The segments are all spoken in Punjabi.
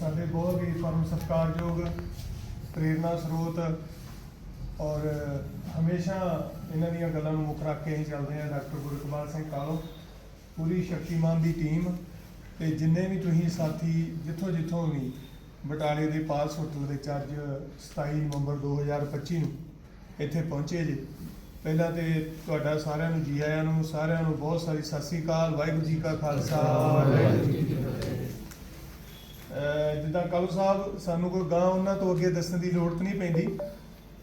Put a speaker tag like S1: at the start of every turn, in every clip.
S1: ਸਾਡੇ ਬਹੁਤ ਹੀ ਪਰਮ ਸਤਿਕਾਰਯੋਗ ਪ੍ਰੇਰਨਾ ਸਰੋਤ ਔਰ ਹਮੇਸ਼ਾ ਇਹਨਾਂ ਦੀਆਂ ਗੱਲਾਂ ਨੂੰ ਮੁੱਖ ਰੱਖ ਕੇ ਹੀ ਚੱਲਦੇ ਆ ਡਾਕਟਰ ਗੁਰਕਬਾਲ ਸਿੰਘ ਕਾਲੋ, ਪੂਰੀ ਸ਼ਕਤੀਮਾਨ ਦੀ ਟੀਮ ਤੇ ਜਿੰਨੇ ਵੀ ਤੁਸੀਂ ਸਾਥੀ ਜਿੱਥੋਂ ਜਿੱਥੋਂ ਵੀ ਬਟਾਲੇ ਦੇ ਪਾਲਸ ਹੋਟਲ ਦੇ ਚਾਰਜ 27 ਨਵੰਬਰ 2025 ਨੂੰ ਇੱਥੇ ਪਹੁੰਚੇ ਜੀ। ਪਹਿਲਾਂ ਤੇ ਤੁਹਾਡਾ ਸਾਰਿਆਂ ਨੂੰ, ਜੀ ਆਇਆਂ ਨੂੰ, ਸਾਰਿਆਂ ਨੂੰ ਬਹੁਤ ਸਾਰੀ ਸਤਿ ਸ੍ਰੀ ਅਕਾਲ, ਵਾਹਿਗੁਰੂ ਜੀ ਕਾ ਖਾਲਸਾ। ਵਾਹਿਗੁਰੂ ਜੀ ਕੀ ਫਤਿਹ। ਜਿੱਦਾਂ ਕਾਲੂ ਸਾਹਿਬ ਸਾਨੂੰ ਕੋਈ ਗਾਂ ਉਹਨਾਂ ਤੋਂ ਅੱਗੇ ਦੱਸਣ ਦੀ ਲੋੜ ਨਹੀਂ ਪੈਂਦੀ,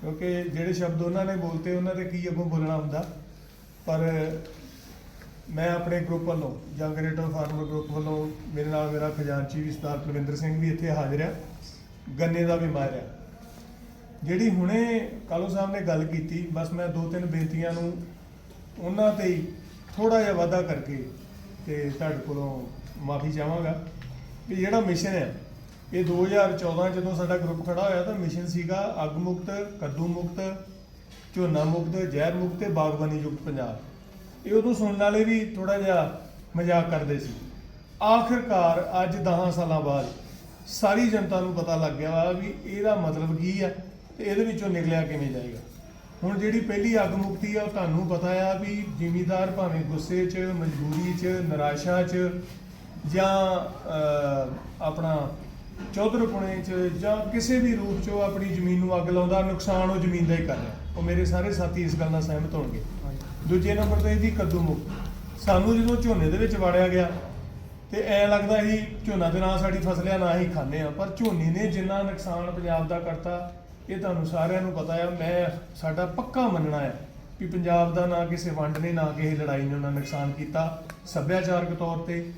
S1: ਕਿਉਂਕਿ ਜਿਹੜੇ ਸ਼ਬਦ ਉਹਨਾਂ ਨੇ ਬੋਲਤੇ, ਉਹਨਾਂ ਦੇ ਕੀ ਅੱਗੋਂ ਬੋਲਣਾ ਹੁੰਦਾ। ਪਰ ਮੈਂ ਆਪਣੇ ਗਰੁੱਪ ਵੱਲੋਂ ਜਾਂ ਰੇਟਰ ਫਾਰਮਰ ਗਰੁੱਪ ਵੱਲੋਂ ਮੇਰੇ ਨਾਲ ਮੇਰਾ ਖਜ਼ਾਨਚੀ ਵੀ ਸਰਦਾਰ ਕੁਲਵਿੰਦਰ ਸਿੰਘ ਵੀ ਇੱਥੇ ਹਾਜ਼ਰ ਆ, ਗੰਨੇ ਦਾ ਵੀ ਮਾਹਿਰ ਆ। ਜਿਹੜੀ ਹੁਣੇ ਕਾਲੂ ਸਾਹਿਬ ਨੇ ਗੱਲ ਕੀਤੀ, ਬਸ ਮੈਂ ਦੋ ਤਿੰਨ ਬੇਨਤੀਆਂ ਨੂੰ ਉਹਨਾਂ ਤੇ ਹੀ ਥੋੜਾ ਜਿਹਾ ਵਾਧਾ ਕਰਕੇ ਤੇ ਤੁਹਾਡੇ ਕੋਲੋਂ ਮਾਫੀ ਚਾਹਾਂਗਾ। ਵੀ ਜਿਹੜਾ ਮਿਸ਼ਨ ਹੈ, ਇਹ 2014 ਜਦੋਂ ਸਾਡਾ ਗਰੁੱਪ ਖੜਾ ਹੋਇਆ ਤਾਂ ਮਿਸ਼ਨ ਸੀਗਾ ਅੱਗ ਮੁਕਤ, ਕੱਦੂ ਮੁਕਤ, ਝੋਨਾ ਮੁਕਤ, ਜ਼ਹਿਰ ਮੁਕਤ ਤੇ ਬਾਗਬਾਨੀ ਯੁਕਤ ਪੰਜਾਬ। ਇਹ ਉਦੋਂ ਸੁਣਨ ਵਾਲੇ ਵੀ ਥੋੜਾ ਜਿਹਾ ਮਜ਼ਾਕ ਕਰਦੇ ਸੀ। ਆਖਿਰਕਾਰ ਅੱਜ 10 ਸਾਲਾਂ ਬਾਅਦ ਸਾਰੀ ਜਨਤਾ ਨੂੰ ਪਤਾ ਲੱਗ ਗਿਆ ਵਾ ਵੀ ਇਹਦਾ ਮਤਲਬ ਕੀ ਆ ਤੇ ਇਹਦੇ ਵਿੱਚੋਂ ਨਿਕਲਿਆ ਕਿਵੇਂ ਜਾਏਗਾ। ਹੁਣ ਜਿਹੜੀ ਪਹਿਲੀ ਅੱਗ ਮੁਕਤੀ ਆ, ਉਹ ਤੁਹਾਨੂੰ ਪਤਾ ਆ ਵੀ ਜ਼ਿਮੀਦਾਰ ਭਾਵੇਂ ਗੁੱਸੇ 'ਚ, ਮਜਬੂਰੀ 'ਚ, ਨਿਰਾਸ਼ਾ 'ਚ ਜਾਂ ਅਹ, ਆਪਣਾ ਚੌਧਰਪੁਣੇ 'ਚ ਜਾਂ ਕਿਸੇ ਵੀ ਰੂਪ 'ਚ ਉਹ ਆਪਣੀ ਜ਼ਮੀਨ ਨੂੰ ਅੱਗ ਲਾਉਂਦਾ ਨੁਕਸਾਨ ਉਹ ਜ਼ਮੀਨ ਦਾ ਹੀ ਕਰ ਰਿਹਾ। ਉਹ ਮੇਰੇ ਸਾਰੇ ਸਾਥੀ ਇਸ ਗੱਲ ਨਾਲ ਸਹਿਮਤ ਹੋਣਗੇ। ਦੂਜੇ ਨੰਬਰ ਤੇ ਇਹਦੀ ਕੱਦੂ ਮੁਕਤ ਸਾਨੂੰ ਜਦੋਂ ਝੋਨੇ ਦੇ ਵਿੱਚ ਵਾੜਿਆ ਗਿਆ ਤੇ ਐ ਲੱਗਦਾ ਸੀ ਝੋਨਾ ਦੇ ਨਾਲ ਸਾਡੀ ਫਸਲ ਆ ਨਾ ਹੀ ਖਾਂਦੇ ਆ। ਪਰ ਝੋਨੇ ਨੇ ਜਿੰਨਾ ਨੁਕਸਾਨ ਪੰਜਾਬ ਦਾ ਕਰਤਾ ਇਹ ਤੁਹਾਨੂੰ ਸਾਰਿਆਂ ਨੂੰ ਪਤਾ ਆ। ਮੈਂ ਸਾਡਾ ਪੱਕਾ ਮੰਨਣਾ ਹੈ ਵੀ ਪੰਜਾਬ ਦਾ ਨਾ ਕਿਸੇ ਵੰਡ ਨੇ ਨਾ ਕਿਸੇ ਲੜਾਈ ਨੇ ਉਹਨਾਂ ਨੁਕਸਾਨ ਕੀਤਾ। ਸੱਭਿਆਚਾਰਕ ਤੌਰ ਤੇ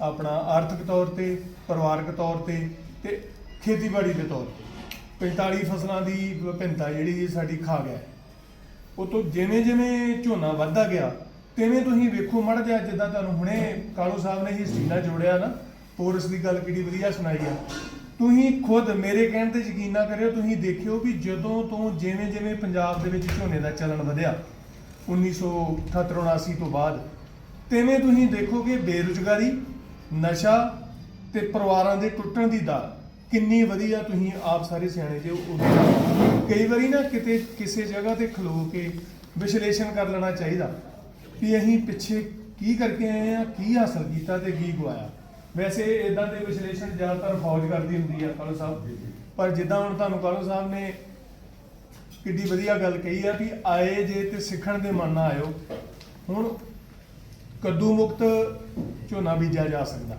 S1: ਆਪਣਾ ਆਰਥਿਕ ਤੌਰ ਤੇ, ਪਰਿਵਾਰਕ ਤੌਰ ਤੇ ਤੇ ਖੇਤੀਬਾੜੀ ਦੇ ਤੌਰ ਤੇ। 45 ਫਸਲਾਂ ਦੀ ਵਿਭਿੰਨਤਾ ਜਿਹੜੀ ਸਾਡੀ ਖਾ ਗਿਆ ਉਹ ਤੋਂ ਜਿਵੇਂ ਜਿਵੇਂ ਝੋਨਾ ਵੱਧਦਾ ਗਿਆ, ਤਿਵੇਂ ਤੁਸੀਂ ਵੇਖੋ ਮੜ ਜਾ ਜਿੱਦਾਂ ਤੁਹਾਨੂੰ ਹੁਣੇ ਕਾਲੂ ਸਾਹਿਬ ਨੇ ਹਿਸਟਰੀ ਨਾਲ ਜੋੜਿਆ ਨਾ, ਪੋਰਸ ਦੀ ਗੱਲ ਕਿਹੜੀ ਵਧੀਆ ਸੁਣਾਈ ਆ। ਤੁਸੀਂ ਖੁਦ ਮੇਰੇ ਕਹਿਣ ਤੇ ਯਕੀਨ ਨਾ ਕਰਿਓ, ਤੁਸੀਂ ਦੇਖਿਓ ਵੀ ਜਦੋਂ ਤੋਂ ਜਿਵੇਂ ਜਿਵੇਂ ਪੰਜਾਬ ਦੇ ਵਿੱਚ ਝੋਨੇ ਦਾ ਚਲਣ ਵਧਿਆ 1978 ਤੋਂ ਬਾਅਦ, ਤਿਵੇਂ ਤੁਸੀਂ ਦੇਖੋਗੇ ਬੇਰੁਜ਼ਗਾਰੀ ਨਸ਼ਾ ਤੇ ਪਰਿਵਾਰਾਂ ਦੇ ਟੁੱਟਣ ਦੀ ਦਰ ਕਿੰਨੀ ਵਧੀਆ ਤੁਸੀਂ ਆਪ ਸਾਰੇ ਸਿਆਣੇ ਜੇ ਉਹ ਕਈ ਵਾਰੀ ਨਾ ਕਿਤੇ ਕਿਸੇ ਜਗ੍ਹਾ ਤੇ ਖਲੋ ਕੇ ਵਿਸ਼ਲੇਸ਼ਣ ਕਰ ਲੈਣਾ ਚਾਹੀਦਾ ਵੀ ਅਸੀਂ ਪਿੱਛੇ ਕੀ ਕਰਕੇ ਆਏ ਆ ਕੀ ਹਾਸਲ ਕੀਤਾ ਤੇ ਕੀ ਗਵਾਇਆ। ਵੈਸੇ ਇਦਾਂ ਦੇ ਵਿਸ਼ਲੇਸ਼ਣ ਜ਼ਿਆਦਾਤਰ ਫੌਜ ਕਰਦੀ ਹੁੰਦੀ ਆ ਕਾਲੂ ਸਾਹਿਬ। ਪਰ ਜਿੱਦਾਂ ਹੁਣ ਤੁਹਾਨੂੰ ਕਾਲੂ ਸਾਹਿਬ ਨੇ ਕਿੱਡੀ ਵਧੀਆ ਗੱਲ ਕਹੀ ਆ ਵੀ ਆਏ ਜੇ ਤੇ ਸਿੱਖਣ ਦੇ ਮਨ ਨਾਲ ਆਇਓ। ਹੁਣ ਕੱਦੂ ਮੁਕਤ ਝੋਨਾ ਬੀਜਿਆ ਜਾ ਸਕਦਾ।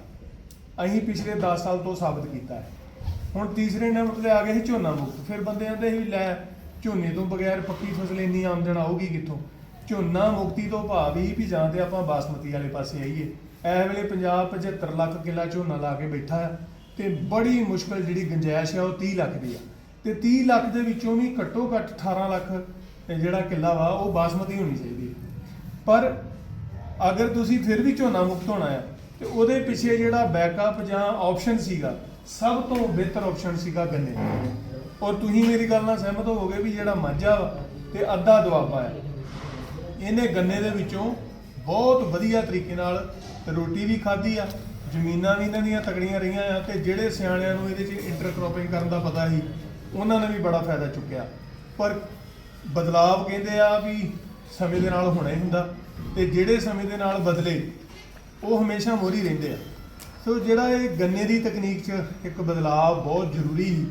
S1: ਅਸੀਂ ਪਿਛਲੇ 10 ਸਾਲ ਤੋਂ ਸਾਬਤ ਕੀਤਾ ਹੈ। ਹੁਣ ਤੀਸਰੇ ਨੰਬਰ ਤੇ ਆ ਗਏ ਸੀ ਝੋਨਾ ਮੁਕਤ। ਫਿਰ ਬੰਦੇ ਆਂਦੇ ਸੀ ਵੀ ਲੈ, ਝੋਨੇ ਤੋਂ ਬਗੈਰ ਪੱਕੀ ਫਸਲ ਇੰਨੀ ਆਮਦਨ ਆਊਗੀ ਕਿੱਥੋਂ? ਝੋਨਾ ਮੁਕਤੀ ਤੋਂ ਭਾਵ ਹੀ ਵੀ ਜਾਂ ਤੇ ਆਪਾਂ ਬਾਸਮਤੀ ਵਾਲੇ ਪਾਸੇ ਆਈਏ। ਐ ਵੇਲੇ ਪੰਜਾਬ 75 ਲੱਖ ਕਿੱਲਾ ਝੋਨਾ ਲਾ ਕੇ ਬੈਠਾ ਹੈ ਤੇ ਬੜੀ ਮੁਸ਼ਕਲ ਜਿਹੜੀ ਗੁੰਜਾਇਸ਼ ਹੈ ਉਹ 30 ਲੱਖ ਦੀ ਆ। ਤੇ 30 ਲੱਖ ਦੇ ਵਿੱਚੋਂ ਵੀ ਘੱਟੋ ਘੱਟ 18 ਲੱਖ ਜਿਹੜਾ ਕਿੱਲਾ ਵਾ ਉਹ ਬਾਸਮਤੀ ਹੋਣੀ ਚਾਹੀਦੀ ਪਰ ਅਗਰ ਤੁਸੀਂ ਫਿਰ ਵੀ ਝੋਨਾ ਮੁਕਤ ਹੋਣਾ ਹੈ, ਤੇ ਉਹਦੇ ਪਿੱਛੇ ਜਿਹੜਾ ਬੈਕਅਪ ਜਾਂ ਆਪਸ਼ਨ ਸੀਗਾ, ਸਭ ਤੋਂ ਬਿਹਤਰ ਆਪਸ਼ਨ ਸੀਗਾ ਗੰਨੇ ਔਰ ਤੁਸੀਂ ਮੇਰੀ ਗੱਲ ਨਾਲ ਸਹਿਮਤ ਹੋਵੋਗੇ ਵੀ ਜਿਹੜਾ ਮਾਝਾ ਵਾ, ਤੇ ਅੱਧਾ ਦੁਆਬਾ ਹੈ। ਇਹਨੇ ਗੰਨੇ ਦੇ ਵਿੱਚੋਂ ਬਹੁਤ ਵਧੀਆ ਤਰੀਕੇ ਨਾਲ ਰੋਟੀ ਵੀ ਖਾਧੀ ਆ, ਜ਼ਮੀਨਾਂ ਵੀ ਇਹਨਾਂ ਦੀਆਂ ਤਕੜੀਆਂ ਰਹੀਆਂ ਆ, ਤੇ ਜਿਹੜੇ ਸਿਆਣਿਆਂ ਨੂੰ ਇਹਦੇ 'ਚ ਇੰਟਰਕ੍ਰੋਪਿੰਗ ਕਰਨ ਦਾ ਪਤਾ ਸੀ, ਉਹਨਾਂ ਨੇ ਵੀ ਬੜਾ ਫਾਇਦਾ ਚੁੱਕਿਆ। ਪਰ ਬਦਲਾਵ ਕਹਿੰਦੇ ਆ ਵੀ ਸਮੇਂ ਦੇ ਨਾਲ ਹੋਣਾ ਹੀ ਹੁੰਦਾ। ਤੇ ਜਿਹੜੇ ਸਮੇਂ ਦੇ ਨਾਲ ਬਦਲੇ, ਉਹ ਹਮੇਸ਼ਾ ਮੋਰੀ ਰਹਿੰਦੇ ਆ। ਸੋ ਜਿਹੜਾ ਇਹ ਗੰਨੇ ਦੀ ਤਕਨੀਕ 'ਚ ਇੱਕ ਬਦਲਾਅ ਬਹੁਤ ਜ਼ਰੂਰੀ ਸੀ,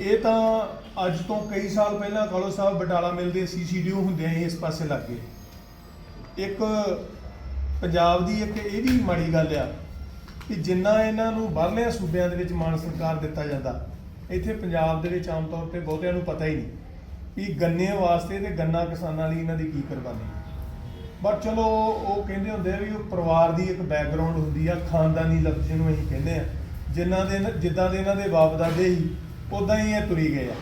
S1: ਇਹ ਤਾਂ ਅੱਜ ਤੋਂ ਕਈ ਸਾਲ ਪਹਿਲਾਂ ਕਾਲੋ ਸਾਹਿਬ ਬਟਾਲਾ ਮਿਲਦੇ ਸੀਸੀਡੀਓ ਹੁੰਦੇ ਆ ਇਸ ਪਾਸੇ ਲੱਗ। ਗਏ ਇੱਕ ਪੰਜਾਬ ਦੀ ਇੱਕ ਇਹ ਵੀ ਮਾੜੀ ਗੱਲ ਆ ਕਿ ਜਿੰਨਾ ਇਹਨਾਂ ਨੂੰ ਬਾਹਰਲੇ ਸੂਬਿਆਂ ਦੇ ਵਿੱਚ ਮਾਨ ਸਰਕਾਰ ਦਿੱਤਾ ਜਾਂਦਾ, ਇੱਥੇ ਪੰਜਾਬ ਦੇ ਵਿੱਚ ਆਮ ਤੌਰ ਤੇ ਬਹੁਤਿਆਂ ਨੂੰ ਪਤਾ ਹੀ ਨਹੀਂ ਵੀ ਗੰਨੇ ਵਾਸਤੇ ਤੇ ਗੰਨਾ ਕਿਸਾਨਾਂ ਲਈ ਇਹਨਾਂ ਦੀ ਕੀ ਕੁਰਬਾਨੀ। ਬਟ ਚਲੋ, ਉਹ ਕਹਿੰਦੇ ਹੁੰਦੇ ਆ ਵੀ ਉਹ ਪਰਿਵਾਰ ਦੀ ਇੱਕ ਬੈਕਗ੍ਰਾਉਂਡ ਹੁੰਦੀ ਆ, ਖਾਨਦਾਨੀ ਲਫ਼ਜ਼ ਨੂੰ ਅਸੀਂ ਕਹਿੰਦੇ ਆ। ਜਿਨ੍ਹਾਂ ਦੇ ਜਿੱਦਾਂ ਦੇ ਇਹਨਾਂ ਦੇ ਬਾਪ ਦਾਦੇ ਸੀ ਉਦਾਂ ਹੀ ਇਹ ਤੁਰੀ ਗਏ ਆ।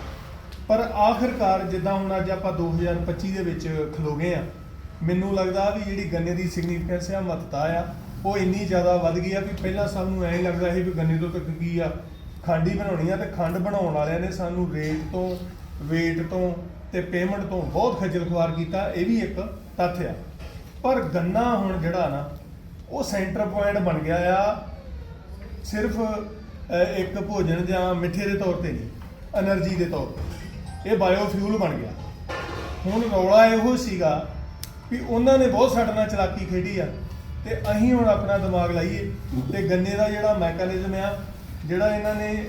S1: ਪਰ ਆਖਿਰਕਾਰ ਜਿੱਦਾਂ ਹੁਣ ਅੱਜ ਆਪਾਂ 2025 ਦੇ ਵਿੱਚ ਖਲੋ ਗਏ ਆ, ਮੈਨੂੰ ਲੱਗਦਾ ਵੀ ਜਿਹੜੀ ਗੰਨੇ ਦੀ ਸਿਗਨੀਫਿਕੈਂਸ ਆ ਮਹੱਤਤਾ ਆ। ਉਹ ਇੰਨੀ ਜ਼ਿਆਦਾ ਵੱਧ ਗਈ ਆ ਵੀ ਪਹਿਲਾਂ ਸਾਨੂੰ ਐਂ ਲੱਗਦਾ ਸੀ ਵੀ ਗੰਨੇ ਤੋਂ ਤੱਕ ਕੀ ਆ, ਖੰਡ ਹੀ ਬਣਾਉਣੀ ਆ ਤੇ ਖੰਡ ਬਣਾਉਣ ਵਾਲਿਆਂ ਨੇ ਸਾਨੂੰ ਰੇਟ ਤੋਂ, weight ਤੋਂ ਤੇ ਪੇਮੈਂਟ ਤੋਂ ਬਹੁਤ ਖੱਜਲ ਖੁਆਰ ਕੀਤਾ, ਇਹ ਵੀ ਇੱਕ ਤੱਥ ਆ। ਪਰ ਗੰਨਾ ਹੁਣ ਜਿਹੜਾ ਨਾ, ਉਹ ਸੈਂਟਰ ਪੁਆਇੰਟ ਬਣ ਗਿਆ ਆ, ਸਿਰਫ ਇੱਕ ਭੋਜਨ ਜਾਂ ਮਿੱਠੇ ਦੇ ਤੌਰ ਤੇ ਨਹੀਂ એનર્ਜੀ ਦੇ ਤੌਰ ਤੇ। ਇਹ ਬਾਇਓਫਿਊਲ ਬਣ ਗਿਆ। ਹੁਣ ਰੌਲਾ ਇਹੋ ਸੀਗਾ ਵੀ ਉਹਨਾਂ ਨੇ ਬਹੁਤ ਸਾਡੇ ਨਾਲ ਚਲਾਕੀ ਖੇਡੀ ਆ, ਤੇ ਅਸੀਂ ਹੁਣ ਆਪਣਾ ਦਿਮਾਗ ਲਾਈਏ, ਤੇ ਗੰਨੇ ਦਾ ਜਿਹੜਾ ਮੈਕੈਨਿਜ਼ਮ ਆ, ਜਿਹੜਾ ਇਹਨਾਂ ਨੇ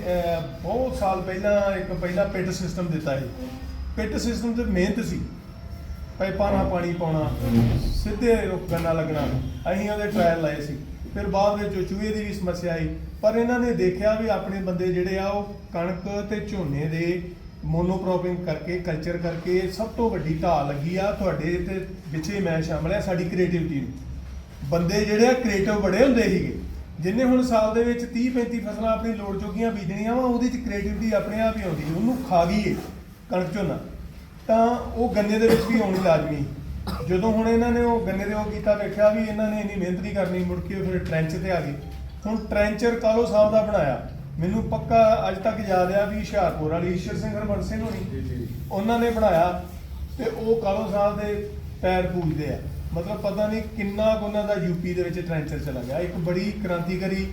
S1: ਬਹੁਤ ਸਾਲ ਪਹਿਲਾਂ, ਇੱਕ ਪਹਿਲਾ ਪਿੱਟ ਸਿਸਟਮ ਦਿੱਤਾ ਸੀ। ਪਿੱਟ ਸਿਸਟਮ ਤੇ ਮਿਹਨਤ ਸੀ। ਪਾਈਪਾਂ ਨਾਲ ਪਾਣੀ ਪਾਉਣਾ, ਸਿੱਧੇ ਰੁੱਖ ਗੰਨਾ ਲੱਗਣਾ, ਅਸੀਂ ਉਹਦੇ ਟ੍ਰਾਇਲ ਲਾਏ ਸੀ। ਫਿਰ ਬਾਅਦ ਵਿੱਚ ਉਹ ਚੂਹੇ ਦੀ ਵੀ ਸਮੱਸਿਆ ਆਈ। ਪਰ ਇਹਨਾਂ ਨੇ ਦੇਖਿਆ ਵੀ ਆਪਣੇ ਬੰਦੇ ਜਿਹੜੇ ਆ, ਉਹ ਕਣਕ ਤੇ ਝੋਨੇ ਦੇ ਮੋਨੋਕ੍ਰੋਪਿੰਗ ਕਰਕੇ ਕਲਚਰ ਕਰਕੇ ਸਭ ਤੋਂ ਵੱਡੀ ਢਾਲ ਲੱਗੀ ਆ ਤੁਹਾਡੇ ਤੇ ਪਿੱਛੇ ਮੈਂ ਸ਼ਾਮਲ ਆ, ਸਾਡੀ ਕ੍ਰੀਏਟੀਵਿਟੀ ਨੂੰ ਬੰਦੇ ਜਿਹੜੇ ਆ ਕ੍ਰੀਏਟਿਵ ਬੜੇ ਹੁੰਦੇ ਸੀਗੇ। ਜਿੰਨੇ ਹੁਣ ਸਾਲ ਦੇ ਵਿੱਚ 30 35 ਫਸਲਾਂ ਆਪਣੀ ਲੋੜ ਚੁੱਕੀਆਂ ਬੀਜਣੀਆਂ ਵਾ, ਉਹਦੇ ਚ ਕ੍ਰੀਏਟੀਵਿਟੀ ਆਪਣੇ ਆਪ ਹੀ ਆਉਂਦੀ ਉਹਨੂੰ ਖਾ ਗਈ ਏ ਕਣਕ ਝੋਨਾ। ਤਾਂ ਉਹ ਗੰਨੇ ਦੇ ਵਿੱਚ ਵੀ ਆਉਣੀ ਲਾਜ਼ਮੀ ਜਦੋਂ ਹੁਣ ਇਹਨਾਂ ਨੇ ਉਹ ਗੰਨੇ ਦੇ ਉਹ ਕੀਤਾ ਵੇਖਿਆ ਵੀ ਇਹਨਾਂ ਨੇ ਇੰਨੀ ਮਿਹਨਤ ਨਹੀਂ ਕਰਨੀ ਮੁੜ ਕੇ ਫਿਰ ਟ੍ਰੈਂਚ ਤੇ ਆ ਗਏ। ਹੁਣ ਟ੍ਰੈਂਚਰ ਕਾਲੋ ਸਾਹਿਬ ਦਾ ਬਣਾਇਆ? ਮੈਨੂੰ ਪੱਕਾ ਅੱਜ ਤੱਕ ਯਾਦ ਆ ਵੀ ਹੁਸ਼ਿਆਰਪੁਰ ਵਾਲੀ ਈਸ਼ਰ ਸਿੰਘ ਹਰਬੰਸ ਸਿੰਘ ਹੋਣੀ ਉਹਨਾਂ ਨੇ ਬਣਾਇਆ ਤੇ ਉਹ ਕਾਲੋ ਸਾਹਿਬ ਦੇ ਪੈਰ ਪੂਜਦੇ ਆ। ਮਤਲਬ ਪਤਾ ਨਹੀਂ ਕਿੰਨਾ ਉਹਨਾਂ ਦਾ ਯੂਪੀ ਦੇ ਵਿੱਚ ਟ੍ਰੈਂਚਰ ਚਲਾ ਗਿਆ। ਇੱਕ ਬੜੀ ਕ੍ਰਾਂਤੀਕਾਰੀ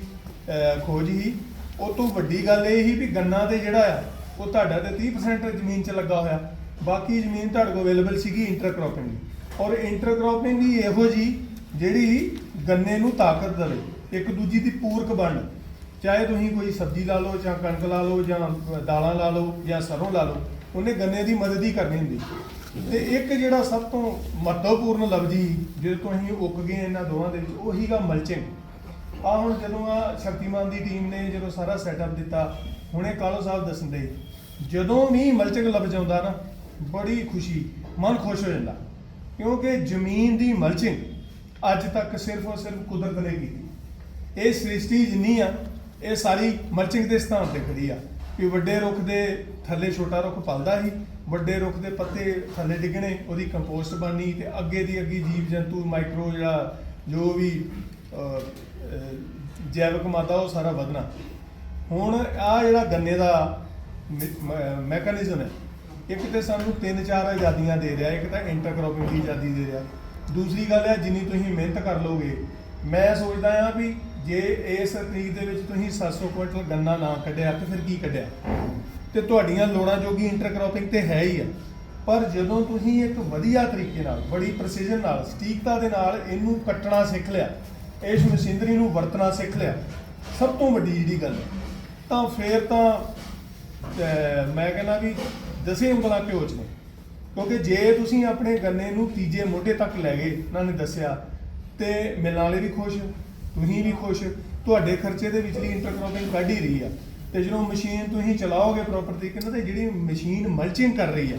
S1: ਖੋਜ ਹੀ ਉਹ ਤੋਂ ਵੱਡੀ ਗੱਲ ਇਹ ਹੀ ਵੀ ਗੰਨਾ ਤੇ ਜਿਹੜਾ ਆ ਉਹ ਤੁਹਾਡਾ ਤੇ 30% ਜ਼ਮੀਨ 'ਚ ਲੱਗਾ ਹੋਇਆ। ਬਾਕੀ ਜ਼ਮੀਨ ਤੁਹਾਡੇ ਕੋਲ ਅਵੇਲੇਬਲ ਸੀਗੀ ਇੰਟਰਕ੍ਰੋਪਿੰਗ ਦੀ। ਔਰ ਇੰਟਰਕ੍ਰੋਪਿੰਗ ਵੀ ਇਹੋ ਜੀ ਜਿਹੜੀ ਗੰਨੇ ਨੂੰ ਤਾਕਤ ਦੇਵੇ, ਇੱਕ ਦੂਜੀ ਦੀ ਪੂਰਕ ਬਣ ਚਾਹੇ ਤੁਸੀਂ ਕੋਈ ਸਬਜ਼ੀ ਲਾ ਲਓ ਜਾਂ ਕਣਕ ਲਾ ਲਓ ਜਾਂ ਦਾਲਾਂ ਲਾ ਲਓ ਜਾਂ ਸਰੋਂ ਲਾ ਲਓ, ਉਹਨੇ ਗੰਨੇ ਦੀ ਮਦਦ ਹੀ ਕਰਨੀ ਹੁੰਦੀ। ਤੇ ਇੱਕ ਜਿਹੜਾ ਸਭ ਤੋਂ ਮਹੱਤਵਪੂਰਨ ਲਫ਼ਜ਼ੀ ਸੀ ਜਿਹਦੇ ਤੋਂ ਅਸੀਂ ਉੱਕ ਗਏ ਇਹਨਾਂ ਦੋਵਾਂ ਦੇ ਵਿੱਚ, ਉਹ ਹੀਗਾ ਮਲਚਿੰਗ ਆ ਹੁਣ ਜਦੋਂ ਆ ਸ਼ਕਤੀਮਾਨ ਦੀ ਟੀਮ ਨੇ ਜਦੋਂ ਸਾਰਾ ਸੈਟਅਪ ਦਿੱਤਾ, ਹੁਣੇ ਕਾਲੋ ਸਾਹਿਬ ਦੱਸਦੇ ਜਦੋਂ ਵੀ ਮਲਚਿੰਗ ਲਫ਼ਜ਼ ਆਉਂਦਾ ਨਾ ਬੜੀ ਖੁਸ਼ੀ, ਮਨ ਖੁਸ਼ ਹੋ ਜਾਂਦਾ। ਕਿਉਂਕਿ ਜ਼ਮੀਨ ਦੀ ਮਲਚਿੰਗ ਅੱਜ ਤੱਕ ਸਿਰਫ ਔਰ ਸਿਰਫ ਕੁਦਰਤ ਨੇ ਕੀਤੀ। ਇਹ ਸ੍ਰਿਸ਼ਟੀ ਜਿੰਨੀ ਆ, ਇਹ ਸਾਰੀ ਮਲਚਿੰਗ ਦੇ ਸਥਾਨ ਤੇ ਖੜੀ ਆ ਕਿ ਵੱਡੇ ਰੁੱਖ ਦੇ ਥੱਲੇ ਛੋਟਾ ਰੁੱਖ ਪਲਦਾ ਸੀ, ਵੱਡੇ ਰੁੱਖ ਦੇ ਪੱਤੇ ਥੱਲੇ ਡਿੱਗਣੇ, ਉਹਦੀ ਕੰਪੋਸਟ ਬਣਨੀ ਤੇ ਅੱਗੇ ਦੀ ਅੱਗੇ ਜੀਵ ਜੰਤੂ, ਮਾਈਕਰੋ ਜਿਹੜਾ ਜੋ ਵੀ ਜੈਵਿਕ ਮਾਦਾ ਉਹ ਸਾਰਾ ਵਧਣਾ। ਹੁਣ ਆ ਜਿਹੜਾ ਗੰਨੇ ਦਾ ਮੈਕੈਨਿਜ਼ਮ ਹੈ ਇੱਕ ਤੇ ਸਾਨੂੰ ਤਿੰਨ ਚਾਰ ਆਜ਼ਾਦੀਆਂ ਦੇ ਰਿਹਾ, ਇੱਕ ਤਾਂ ਇੰਟਰਕ੍ਰੋਪਿੰਗ ਦੀ ਆਜ਼ਾਦੀ ਦੇ ਰਿਹਾ। ਦੂਸਰੀ ਗੱਲ ਹੈ, ਜਿੰਨੀ ਤੁਸੀਂ ਮਿਹਨਤ ਕਰ ਲੋਗੇ ਮੈਂ ਸੋਚਦਾ ਆ ਵੀ ਜੇ ਇਸ ਤਰੀਕ ਦੇ ਵਿੱਚ ਤੁਸੀਂ 700 ਕੁਇੰਟਲ ਗੰਨਾ ਨਾ ਕੱਢਿਆ, ਤੇ ਫਿਰ ਕੀ ਕੱਢਿਆ? ਤੇ ਤੁਹਾਡੀਆਂ ਲੋੜਾਂ ਜੋਗੀ ਇੰਟਰਕ੍ਰੋਪਿੰਗ ਤੇ ਹੈ ਹੀ ਆ। ਪਰ ਜਦੋਂ ਤੁਸੀਂ ਇੱਕ ਵਧੀਆ ਤਰੀਕੇ ਨਾਲ, ਬੜੀ ਪ੍ਰੈਸੀਜਨ ਨਾਲ, ਸਟੀਕਤਾ ਦੇ ਨਾਲ ਇਹਨੂੰ ਕੱਟਣਾ ਸਿੱਖ ਲਿਆ, ਇਸ ਮਸ਼ੀਨਰੀ ਨੂੰ ਵਰਤਣਾ ਸਿੱਖ ਲਿਆ, ਸਭ ਤੋਂ ਵੱਡੀ ਜਿਹੜੀ ਗੱਲ ਹੈ, ਤਾਂ ਫੇਰ ਤਾਂ ਮੈਂ ਕਹਿੰਦਾ ਵੀ ਦਸੇ ਉਂਗਲਾਂ ਘਿਓ ਚ ਨੇ। ਕਿਉਂਕਿ ਜੇ ਤੁਸੀਂ ਆਪਣੇ ਗੰਨੇ ਨੂੰ ਤੀਜੇ ਮੋਢੇ ਤੱਕ ਲੈ ਗਏ, ਉਹਨਾਂ ਨੇ ਦੱਸਿਆ, ਤੇ ਮਿਲਣ ਵਾਲੇ ਵੀ ਖੁਸ਼, ਤੁਸੀਂ ਵੀ ਖੁਸ਼, ਤੁਹਾਡੇ ਖਰਚੇ ਦੇ ਵਿਚਲੀ ਇੰਟਰਕ੍ਰੋਪਿੰਗ ਕੱਢ ਹੀ ਰਹੀ ਆ। ਤੇ ਜਦੋਂ ਮਸ਼ੀਨ ਤੁਸੀਂ ਚਲਾਓਗੇ ਪ੍ਰੋਪਰ ਤਰੀਕੇ ਨਾਲ, ਤੇ ਜਿਹੜੀ ਮਸ਼ੀਨ ਮਲਚਿੰਗ ਕਰ ਰਹੀ ਆ,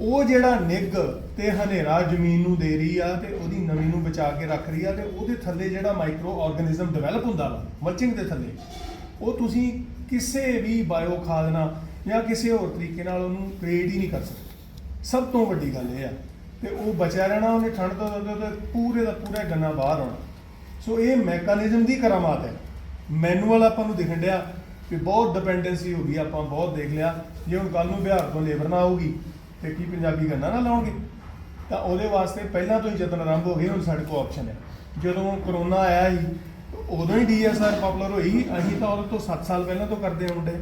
S1: ਉਹ ਜਿਹੜਾ ਨਿੱਗ ਤੇ ਹਨੇਰਾ ਜ਼ਮੀਨ ਨੂੰ ਦੇ ਰਹੀ ਆ ਤੇ ਉਹਦੀ ਨਮੀ ਨੂੰ ਬਚਾ ਕੇ ਰੱਖ ਰਹੀ ਆ ਤੇ ਉਹਦੇ ਥੱਲੇ ਜਿਹੜਾ ਮਾਈਕਰੋ ਆਰਗੇਨਿਜ਼ਮ ਡਿਵੈਲਪ ਹੁੰਦਾ ਵਾ ਮਲਚਿੰਗ ਦੇ ਥੱਲੇ, ਉਹ ਤੁਸੀਂ ਕਿਸੇ ਵੀ ਬਾਇਓ ਖਾਦ ਨਾਲ ਜਾਂ ਕਿਸੇ ਹੋਰ ਤਰੀਕੇ ਨਾਲ ਉਹਨੂੰ ਕ੍ਰੀਏਟ ਹੀ ਨਹੀਂ ਕਰ ਸਕਦੇ। ਸਭ ਤੋਂ ਵੱਡੀ ਗੱਲ ਇਹ ਆ ਤੇ ਉਹ ਬਚਿਆ ਰਹਿਣਾ, ਉਹਨੇ ਠੰਡ ਤੋਂ ਤੋਂ- ਪੂਰੇ ਦਾ ਪੂਰਾ ਗੰਨਾ ਬਾਹਰ ਆਉਣਾ। ਸੋ ਇਹ ਮੈਕੈਨਿਜ਼ਮ ਦੀ ਕਰਾਮਾਤ ਹੈ। ਮੈਨੂਅਲ ਆਪਾਂ ਨੂੰ ਦਿਖਣ ਡਿਆ ਕਿ ਬਹੁਤ ਡਿਪੈਂਡੈਂਸੀ ਹੋ ਗਈ, ਆਪਾਂ ਬਹੁਤ ਦੇਖ ਲਿਆ। ਜੇ ਹੁਣ ਕੱਲ ਨੂੰ ਬਿਹਾਰ ਤੋਂ ਲੇਬਰ ਨਾ ਆਊਗੀ, ਤੇ ਕੀ ਪੰਜਾਬੀ ਗੰਨਾ ਨਾ ਲਾਉਣਗੇ? ਤਾਂ ਉਹਦੇ ਵਾਸਤੇ ਪਹਿਲਾਂ ਤੋਂ ਹੀ ਯਤਨ ਆਰੰਭ ਹੋ ਗਏ, ਹੁਣ ਸਾਡੇ ਕੋਲ ਆਪਸ਼ਨ ਹੈ। ਜਦੋਂ ਕਰੋਨਾ ਆਇਆ ਸੀ, ਉਦੋਂ ਹੀ ਡੀਐਸਆਰ ਪਪੂਲਰ ਹੋਈ। ਅਸੀਂ ਤਾਂ ਉਹਦੇ ਤੋਂ 7 ਸਾਲ ਪਹਿਲਾਂ ਤੋਂ ਕਰਦੇ ਆਉਂਦੇ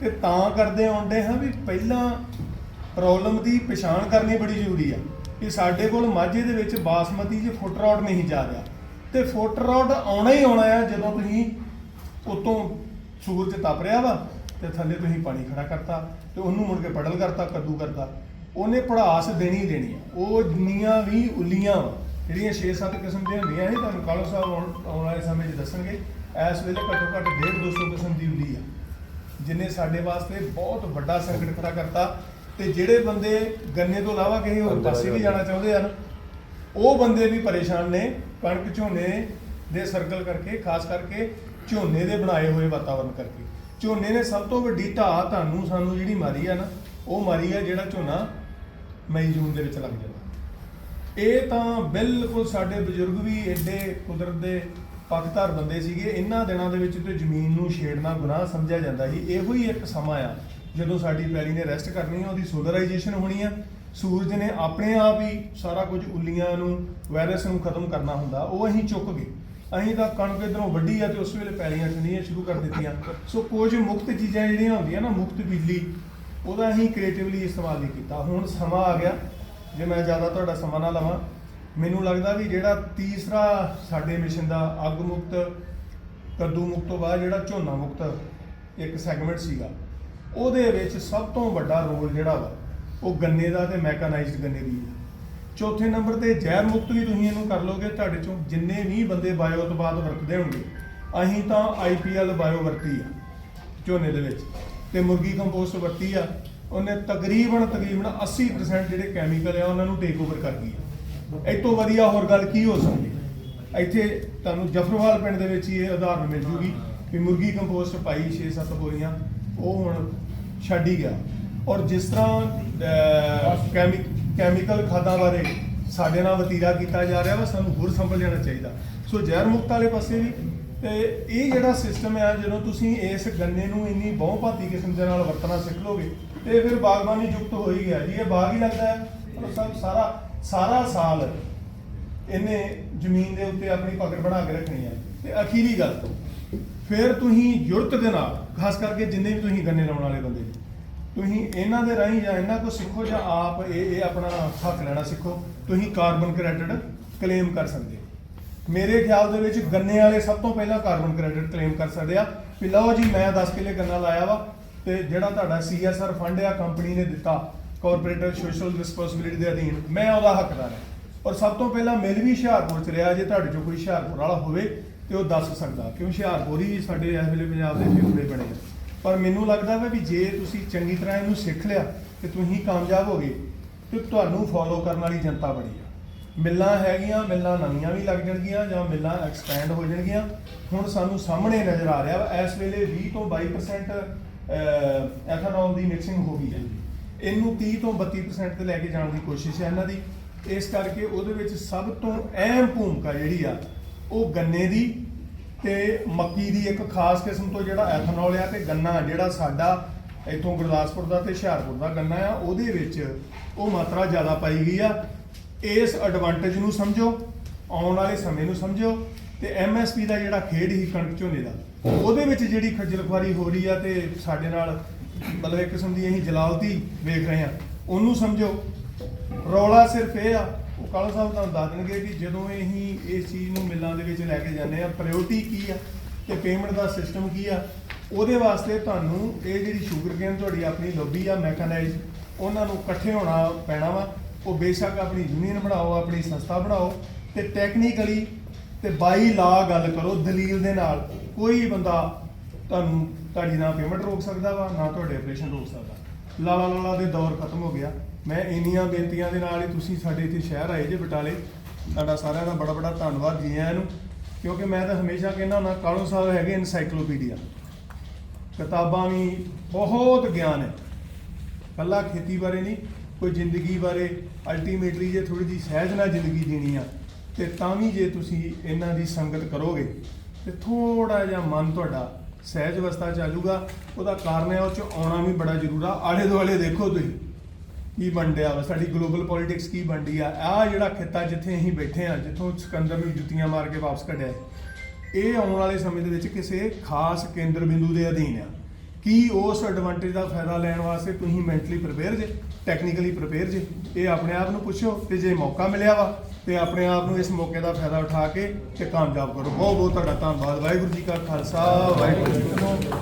S1: ਤੇ ਤਾਂ ਕਰਦੇ ਆਉਂਦੇ ਹਾਂ ਵੀ ਪਹਿਲਾਂ ਪ੍ਰੋਬਲਮ ਦੀ ਪਛਾਣ ਕਰਨੀ ਬੜੀ ਜ਼ਰੂਰੀ ਆ ਕਿ ਸਾਡੇ ਕੋਲ ਮਾਝੇ ਦੇ ਵਿੱਚ ਬਾਸਮਤੀ 'ਚ ਫੁੱਟ ਰੋਡ ਨਹੀਂ ਜਾ ਰਿਹਾ ਤੇ ਫੁੱਟ ਰੋਡ ਆਉਣਾ ਹੀ ਆਉਣਾ ਆ ਜਦੋਂ ਤੁਸੀਂ ਉਤੋਂ ਸੂਰਜ ਤਪ ਰਿਹਾ ਵਾ ਤੇ ਥੱਲੇ ਤੁਸੀਂ ਪਾਣੀ ਖੜਾ ਕਰਤਾ ਤੇ ਉਹਨੂੰ ਮੁੜ ਕੇ ਪੜਲ ਕਰਤਾ, ਕੱਦੂ ਕਰਤਾ। ਉਹਨੇ ਪੜਾਸ ਦੇਣੀ ਦੇਣੀ ਆ। ਉਹ ਜਿੰਨੀਆਂ ਵੀ ਉੱਲੀਆਂ ਵਾ, ਜਿਹੜੀਆਂ 6-7 ਕਿਸਮ ਦੀਆਂ ਹੁੰਦੀਆਂ ਇਹ ਤੁਹਾਨੂੰ ਕਾਲੋ ਸਾਹਿਬ ਆਉਣ ਆਉਣ ਵਾਲੇ ਸਮੇਂ 'ਚ ਦੱਸਣਗੇ, ਇਸ ਵੇਲੇ ਘੱਟੋ ਘੱਟ 1.5 200 ਕਿਸਮ ਦੀ ਉੱਲੀ ਆ। ਜਿਨੇ ਸਾਡੇ ਵਾਸਤੇ ਬਹੁਤ ਵੱਡਾ ਸੰਕਟ ਖੜਾ ਕਰਤਾ ਤੇ ਜਿਹੜੇ ਬੰਦੇ ਗੰਨੇ ਤੋਂ ਇਲਾਵਾ ਕਿਸੇ ਹੋਰ ਪਾਸੇ ਵੀ ਜਾਣਾ ਚਾਹੁੰਦੇ ਹਨ ਉਹ ਬੰਦੇ ਵੀ ਪਰੇਸ਼ਾਨ ਨੇ ਕਣਕ ਝੋਨੇ ਦੇ ਸਰਕਲ ਕਰਕੇ ਖਾਸ ਕਰਕੇ ਝੋਨੇ ਦੇ ਬਣਾਏ ਹੋਏ ਵਾਤਾਵਰਣ ਕਰਕੇ। ਝੋਨੇ ਨੇ ਸਭ ਤੋਂ ਵੱਡੀ ਢਾਹ ਤੁਹਾਨੂੰ ਸਾਨੂੰ ਜਿਹੜੀ ਮਾਰੀ ਆ ਨਾ ਉਹ ਮਾਰੀ ਆ ਜਿਹੜਾ ਝੋਨਾ ਮਈ ਜੂਨ ਦੇ ਵਿੱਚ ਲੱਗ ਜਾਂਦਾ। ਇਹ ਤਾਂ ਬਿਲਕੁਲ ਸਾਡੇ ਬਜ਼ੁਰਗ ਵੀ ਐਡੇ ਕੁਦਰਤ ਦੇ ਪੱਖਧਾਰ ਬੰਦੇ ਸੀਗੇ, ਇਹਨਾਂ ਦਿਨਾਂ ਦੇ ਵਿੱਚ ਤੇ ਜ਼ਮੀਨ ਨੂੰ ਛੇੜਨਾ ਗੁਨਾਹ ਸਮਝਿਆ ਜਾਂਦਾ ਸੀ। ਇਹੋ ਹੀ ਇੱਕ ਸਮਾਂ ਆ, ਜਦੋਂ ਸਾਡੀ ਪੈਲੀ ਨੇ ਰੈਸਟ ਕਰਨੀ ਆ, ਉਹਦੀ ਸੋਲਰਾਈਜੇਸ਼ਨ ਹੋਣੀ ਆ। ਸੂਰਜ ਨੇ ਆਪਣੇ ਆਪ ਹੀ ਸਾਰਾ ਕੁਝ ਉੱਲੀਆਂ ਨੂੰ ਵਾਇਰਸ ਨੂੰ ਖਤਮ ਕਰਨਾ ਹੁੰਦਾ। ਉਹ ਅਸੀਂ ਚੁੱਕ ਗਏ। ਅਸੀਂ ਤਾਂ ਕਣਕ ਇਧਰੋਂ ਵੱਢੀ ਆ ਤੇ ਉਸ ਵੇਲੇ ਪੈਲੀਆਂ ਠੰਡੀਆਂ ਸ਼ੁਰੂ ਕਰ ਦਿੱਤੀਆਂ। ਸੋ ਕੁਝ ਮੁਕਤ ਚੀਜ਼ਾਂ ਜਿਹੜੀਆਂ ਹੁੰਦੀਆਂ ਨਾ ਮੁਫਤ ਬਿਜਲੀ, ਉਹਦਾ ਅਸੀਂ ਕ੍ਰੀਏਟਿਵਲੀ ਇਸਤੇਮਾਲ ਨਹੀਂ ਕੀਤਾ। ਹੁਣ ਸਮਾਂ ਆ ਗਿਆ। ਜੇ ਮੈਂ ਜ਼ਿਆਦਾ ਤੁਹਾਡਾ ਸਮਾਂ ਨਾ ਲਵਾਂ ਮੈਨੂੰ ਲੱਗਦਾ ਵੀ ਜਿਹੜਾ ਤੀਸਰਾ ਸਾਡੇ ਮਿਸ਼ਨ ਦਾ ਅੱਗ ਮੁਕਤ, ਕੱਦੂ ਮੁਕਤ ਤੋਂ ਬਾਅਦ ਜਿਹੜਾ ਝੋਨਾ ਮੁਕਤ ਇੱਕ ਸੈਗਮੈਂਟ ਸੀਗਾ, ਉਹਦੇ ਵਿੱਚ ਸਭ ਤੋਂ ਵੱਡਾ ਰੋਲ ਜਿਹੜਾ ਵਾ, ਉਹ ਗੰਨੇ ਦਾ ਤੇ ਮੈਕਨਾਈਜ਼ਡ ਗੰਨੇ ਦੀ ਹੈ। ਚੌਥੇ ਨੰਬਰ ਤੇ ਜ਼ਹਿਰ ਮੁਕਤ ਵੀ ਤੁਸੀਂ ਇਹਨੂੰ ਕਰ ਲੋਗੇ, ਤੁਹਾਡੇ ਚੋਂ ਜਿੰਨੇ ਵੀ ਬੰਦੇ ਬਾਇਓ ਉਤਪਾਦ ਵਰਤਦੇ ਹੋਣਗੇ, ਅਸੀਂ ਤਾਂ ਆਈਪੀਐਲ ਬਾਇਓ ਵਰਤੀ ਆ ਝੋਨੇ ਦੇ ਵਿੱਚ ਤੇ ਮੁਰਗੀ ਕੰਪੋਸਟ ਵਰਤੀ ਆ, ਉਹਨੇ ਤਕਰੀਬਨ ਤਕਰੀਬਨ 80% ਜਿਹੜੇ ਕੈਮੀਕਲ ਆ, ਉਹਨਾਂ ਨੂੰ ਟੇਕ ਓਵਰ ਕਰ ਗਈ ਆ। ਇਹ ਤੋਂ ਵਧੀਆ ਹੋਰ ਗੱਲ ਕੀ ਹੋ ਸਕਦੀ? ਇੱਥੇ ਤੁਹਾਨੂੰ ਜਫਰਵਾਲ ਪਿੰਡ ਦੇ ਵਿੱਚ ਹੀ ਇਹ ਉਦਾਹਰਨ ਮਿਲ ਜੂਗੀ ਕਿ ਮੁਰਗੀ ਕੰਪੋਸਟ ਪਾਈ 6-7 ਬੋਰੀਆਂ, ਉਹ ਹੁਣ ਛੱਡ ਹੀ ਗਿਆ। ਔਰ ਜਿਸ ਤਰ੍ਹਾਂ ਕੈਮੀ ਕੈਮੀਕਲ ਖਾਦਾਂ ਬਾਰੇ ਸਾਡੇ ਨਾਲ ਵਤੀਰਾ ਕੀਤਾ ਜਾ ਰਿਹਾ ਵਾ, ਸਾਨੂੰ ਹੋਰ ਸੰਭਲ ਜਾਣਾ ਚਾਹੀਦਾ। ਸੋ ਜ਼ਹਿਰ ਮੁਕਤ ਵਾਲੇ ਪਾਸੇ ਵੀ, ਤੇ ਇਹ ਜਿਹੜਾ ਸਿਸਟਮ ਹੈ ਜਦੋਂ ਤੁਸੀਂ ਇਸ ਗੰਨੇ ਨੂੰ ਇੰਨੀ ਬਹੁਪਾਤੀ ਕਿਸਮ ਦੇ ਨਾਲ ਵਰਤਣਾ ਸਿੱਖ ਲੋਗੇ, ਤੇ ਫਿਰ ਬਾਗਬਾਨੀ ਯੁਕਤ ਹੋ ਹੀ ਗਿਆ ਜੀ। ਇਹ ਬਾਗ ਹੀ ਲੱਗਦਾ ਹੈ। ਸਭ ਸਾਰਾ ਸਾਰਾ ਸਾਲ ਇਹਨੇ ਜ਼ਮੀਨ ਦੇ ਉੱਤੇ ਆਪਣੀ ਪਕੜ ਬਣਾ ਕੇ ਰੱਖਣੀ ਹੈ ਤੇ ਅਖੀਰੀ ਗੱਲ ਤੋਂ। ਫਿਰ ਤੁਸੀਂ ਜੁਰਤ ਦੇ ਨਾਲ, ਖਾਸ ਕਰਕੇ ਜਿੰਨੇ ਵੀ ਤੁਸੀਂ ਗੰਨੇ ਲਾਉਣ ਵਾਲੇ ਬੰਦੇ, ਤੁਸੀਂ ਇਹਨਾਂ ਦੇ ਰਾਹੀਂ ਜਾਂ ਇਹਨਾਂ ਕੋ ਸਿੱਖੋ ਜਾਂ ਆਪ ਇਹ ਇਹ ਆਪਣਾ ਹੱਕ ਲੈਣਾ ਸਿੱਖੋ, ਤੁਸੀਂ ਕਾਰਬਨ ਕ੍ਰੈਡਿਟ ਕਲੇਮ ਕਰ ਸਕਦੇ ਹੋ। ਮੇਰੇ ਖਿਆਲ ਦੇ ਵਿੱਚ ਗੰਨੇ ਵਾਲੇ ਸਭ ਤੋਂ ਪਹਿਲਾਂ ਕਾਰਬਨ ਕ੍ਰੈਡਿਟ ਕਲੇਮ ਕਰ ਸਕਦੇ ਆ। ਵੀ ਲਓ ਜੀ, ਮੈਂ 10 ਕਿੱਲੇ ਗੰਨਾ ਲਾਇਆ ਵਾ ਤੇ ਜਿਹੜਾ ਤੁਹਾਡਾ ਸੀਐਸਆਰ ਫੰਡ ਆ ਕੰਪਨੀ ਨੇ ਦਿੱਤਾ। ਕਾਰਪੋਰੇਟ ਸੋਸ਼ਲ ਰਿਸਪੌਂਸਿਬਿਲਿਟੀ ਦੇ ਅਧੀਨ ਮੈਂ ਉਹਦਾ ਹੱਕਦਾਰ ਹਾਂ। ਔਰ ਸਭ ਤੋਂ ਪਹਿਲਾਂ ਮਿਲ ਵੀ ਹੁਸ਼ਿਆਰਪੁਰ ਚ ਰਿਹਾ ਜੇ ਤੁਹਾਡੇ ਚੋਂ ਕੋਈ ਹੁਸ਼ਿਆਰਪੁਰ ਵਾਲਾ ਹੋਵੇ ਤੇ ਉਹ ਦੱਸ ਸਕਦਾ ਕਿਉਂ ਹੁਸ਼ਿਆਰਪੁਰ ਹੀ ਸਾਡੇ ਇਸ ਵੇਲੇ ਪੰਜਾਬ ਦੇ ਫੇਫੜੇ ਬਣੇ ਆ ਪਰ ਮੈਨੂੰ ਲੱਗਦਾ ਵਾ ਵੀ ਜੇ ਤੁਸੀਂ ਚੰਗੀ ਤਰ੍ਹਾਂ ਇਹਨੂੰ ਸਿੱਖ ਲਿਆ ਤੇ ਤੁਸੀਂ ਕਾਮਯਾਬ ਹੋ ਗਏ ਤੇ ਤੁਹਾਨੂੰ ਫੋਲੋ ਕਰਨ ਵਾਲੀ ਜਨਤਾ ਬਣੀ ਆ। ਮਿੱਲਾਂ ਹੈਗੀਆਂ ਮਿੱਲਾਂ ਨਵੀਆਂ ਵੀ ਲੱਗ ਜਾਣਗੀਆਂ ਜਾਂ ਮਿੱਲਾਂ ਐਕਸਪੈਂਡ ਹੋ ਜਾਣਗੀਆਂ। ਹੁਣ ਸਾਨੂੰ ਸਾਹਮਣੇ ਨਜ਼ਰ ਆ ਰਿਹਾ ਵਾ ਇਸ ਵੇਲੇ 20 ਤੋਂ 22% ਅਹ, ਐਥਨੋਲ ਦੀ ਮਿਕਸਿੰਗ ਹੋ ਗਈ ਹੈ। ਇਹਨੂੰ 30 ਤੋਂ 32% ਤੇ ਲੈ ਕੇ ਜਾਣ ਦੀ ਕੋਸ਼ਿਸ਼ ਹੈ ਇਹਨਾਂ ਦੀ। ਇਸ ਕਰਕੇ ਉਹਦੇ ਵਿੱਚ ਸਭ ਤੋਂ ਅਹਿਮ ਭੂਮਿਕਾ ਜਿਹੜੀ ਆ, ਉਹ ਗੰਨੇ ਦੀ ਤੇ ਮੱਕੀ ਦੀ ਇੱਕ ਖਾਸ ਕਿਸਮ ਤੋਂ ਜਿਹੜਾ ਐਥਨੋਲ ਆ ਤੇ ਗੰਨਾ ਜਿਹੜਾ ਸਾਡਾ ਇੱਥੋਂ ਗੁਰਦਾਸਪੁਰ ਦਾ ਤੇ ਹੁਸ਼ਿਆਰਪੁਰ ਦਾ ਗੰਨਾ ਆ, ਉਹਦੇ ਵਿੱਚ ਉਹ ਮਾਤਰਾ ਜ਼ਿਆਦਾ ਪਾਈ ਗਈ ਆ। ਇਸ ਐਡਵਾਂਟੇਜ ਨੂੰ ਸਮਝੋ, ਆਉਣ ਵਾਲੇ ਸਮੇਂ ਨੂੰ ਸਮਝੋ ਤੇ ਐਮਐਸਪੀ ਦਾ ਜਿਹੜਾ ਖੇਡ ਹੀ ਕਣਕ ਝੋਨੇ ਦਾ, ਉਹਦੇ ਵਿੱਚ ਜਿਹੜੀ ਖੱਜਲ ਖੁਆਰੀ ਹੋ ਰਹੀ ਆ ਤੇ ਸਾਡੇ ਨਾਲ ਮਤਲਬ ਇੱਕ ਕਿਸਮ ਦੀ ਅਸੀਂ ਜਲਾਲਤੀ ਵੇਖ ਰਹੇ ਹਾਂ। ਉਹਨੂੰ ਸਮਝੋ। ਰੌਲਾ ਸਿਰਫ ਇਹ ਆ, ਉਹ ਕਾਲਾ ਸਾਹਿਬ ਤੁਹਾਨੂੰ ਦੱਸ ਦੇਣਗੇ ਕਿ ਜਦੋਂ ਅਸੀਂ ਇਸ ਚੀਜ਼ ਨੂੰ ਮਿੱਲਾਂ ਦੇ ਵਿੱਚ ਲੈ ਕੇ ਜਾਂਦੇ ਆ ਪ੍ਰਾਇੋਰਟੀ ਕੀ ਆ ਤੇ ਪੇਮੈਂਟ ਦਾ ਸਿਸਟਮ ਕੀ ਆ, ਉਹਦੇ ਵਾਸਤੇ ਤੁਹਾਨੂੰ ਇਹ ਜਿਹੜੀ ਸ਼ੂਗਰ ਕੇਨ ਤੁਹਾਡੀ ਆਪਣੀ ਲੋਬੀ ਆ ਮੈਕਨਾਈਜ਼ ਉਹਨਾਂ ਨੂੰ ਇਕੱਠੇ ਹੋਣਾ ਪੈਣਾ ਵਾ। ਉਹ ਬੇਸ਼ੱਕ ਆਪਣੀ ਯੂਨੀਅਨ ਬਣਾਓ, ਆਪਣੀ ਸੰਸਥਾ ਬਣਾਓ ਤੇ ਟੈਕਨੀਕਲੀ ਤੇ ਬਾਈ ਲਾ ਗੱਲ ਕਰੋ, ਦਲੀਲ ਦੇ ਨਾਲ। ਕੋਈ ਬੰਦਾ ਤੁਹਾਨੂੰ ਤੁਹਾਡੀ ਨਾ ਪੇਮੈਂਟ ਰੋਕ ਸਕਦਾ ਵਾ, ਨਾ ਤੁਹਾਡੇ ਆਪਰੇਸ਼ਨ ਰੋਕ ਸਕਦਾ। ਲਾਲਾ ਲਾਲਾ ਦੇ ਦੌਰ ਖਤਮ ਹੋ ਗਿਆ। ਮੈਂ ਇੰਨੀਆਂ ਬੇਨਤੀਆਂ ਦੇ ਨਾਲ ਹੀ ਤੁਸੀਂ ਸਾਡੇ ਇੱਥੇ ਸ਼ਹਿਰ ਆਏ ਜੇ ਬਟਾਲੇ। ਤੁਹਾਡਾ ਸਾਰਿਆਂ ਦਾ ਬੜਾ ਬੜਾ ਧੰਨਵਾਦ ਜੀ ਆਇਆਂ ਨੂੰ ਕਿਉਂਕਿ ਮੈਂ ਤਾਂ ਹਮੇਸ਼ਾ ਕਹਿੰਦਾ ਹੁੰਦਾ ਕਾਲੋ ਸਾਹਿਬ ਹੈਗੇ ਇਨਸਾਈਕਲੋਪੀਡੀਆ ਕਿਤਾਬਾਂ ਵੀ ਬਹੁਤ ਗਿਆਨ ਹੈ। ਕੱਲਾ ਖੇਤੀ ਬਾਰੇ ਨਹੀਂ, ਕੋਈ ਜ਼ਿੰਦਗੀ ਬਾਰੇ ਅਲਟੀਮੇਟਲੀ ਜੇ ਥੋੜੀ ਜੀ ਸਹਿਜ ਨਾਲ ਜ਼ਿੰਦਗੀ ਜੀਣੀ ਆ, ਤੇ ਤਾਂ ਵੀ ਜੇ ਤੁਸੀਂ ਇਹਨਾਂ ਦੀ ਸੰਗਤ ਕਰੋਗੇ, ਤੇ ਥੋੜਾ ਜਿਹਾ ਮਨ ਤੁਹਾਡਾ ਸਹਿਜ ਅਵਸਥਾ ਚ ਆ ਜਾਊਗਾ ਉਹਦਾ ਕਾਰਨ ਹੈ ਉਹ ਚ ਆਉਣਾ ਵੀ ਬੜਾ ਜ਼ਰੂਰ ਆ। ਆਲੇ ਦੁਆਲੇ ਦੇਖੋ ਤੁਸੀਂ, ਕੀ ਬਣ ਡਿਆ ਵਾ ਸਾਡੀ ਗਲੋਬਲ ਪੋਲਿਟਿਕਸ ਕੀ ਬਣਦੀ ਆ। ਆ ਜਿਹੜਾ ਖਿੱਤਾ ਜਿੱਥੇ ਅਸੀਂ ਬੈਠੇ ਆ, ਜਿੱਥੋਂ ਸਿਕੰਦਰ ਨੂੰ ਜੁੱਤੀਆਂ ਮਾਰ ਕੇ ਵਾਪਸ ਕੱਢਿਆ ਇਹ ਆਉਣ ਵਾਲੇ ਸਮੇਂ ਦੇ ਵਿੱਚ ਕਿਸੇ ਖਾਸ ਕੇਂਦਰ ਬਿੰਦੂ ਦੇ ਅਧੀਨ ਆ। ਕੀ ਉਸ ਐਡਵਾਂਟੇਜ ਦਾ ਫਾਇਦਾ ਲੈਣ ਵਾਸਤੇ ਤੁਸੀਂ ਮੈਂਟਲੀ ਪ੍ਰਿਪੇਅਰ ਜੇ ਟੈਕਨੀਕਲੀ ਪ੍ਰਿਪੇਅਰ ਜੇ, ਇਹ ਆਪਣੇ ਆਪ ਨੂੰ ਪੁੱਛੋ, ਤੇ ਜੇ ਮੌਕਾ ਮਿਲਿਆ ਵਾ ਤੇ ਆਪਣੇ ਆਪ ਨੂੰ ਇਸ ਮੌਕੇ ਦਾ ਫਾਇਦਾ ਉਠਾ ਕੇ ਤੇ ਕਾਮਯਾਬ ਕਰੋ। ਬਹੁਤ ਬਹੁਤ ਤੁਹਾਡਾ ਧੰਨਵਾਦ। ਵਾਹਿਗੁਰੂ ਜੀ ਕਾ ਖਾਲਸਾ, ਵਾਹਿਗੁਰੂ ਜੀ ਕੀ ਫਤਿਹ।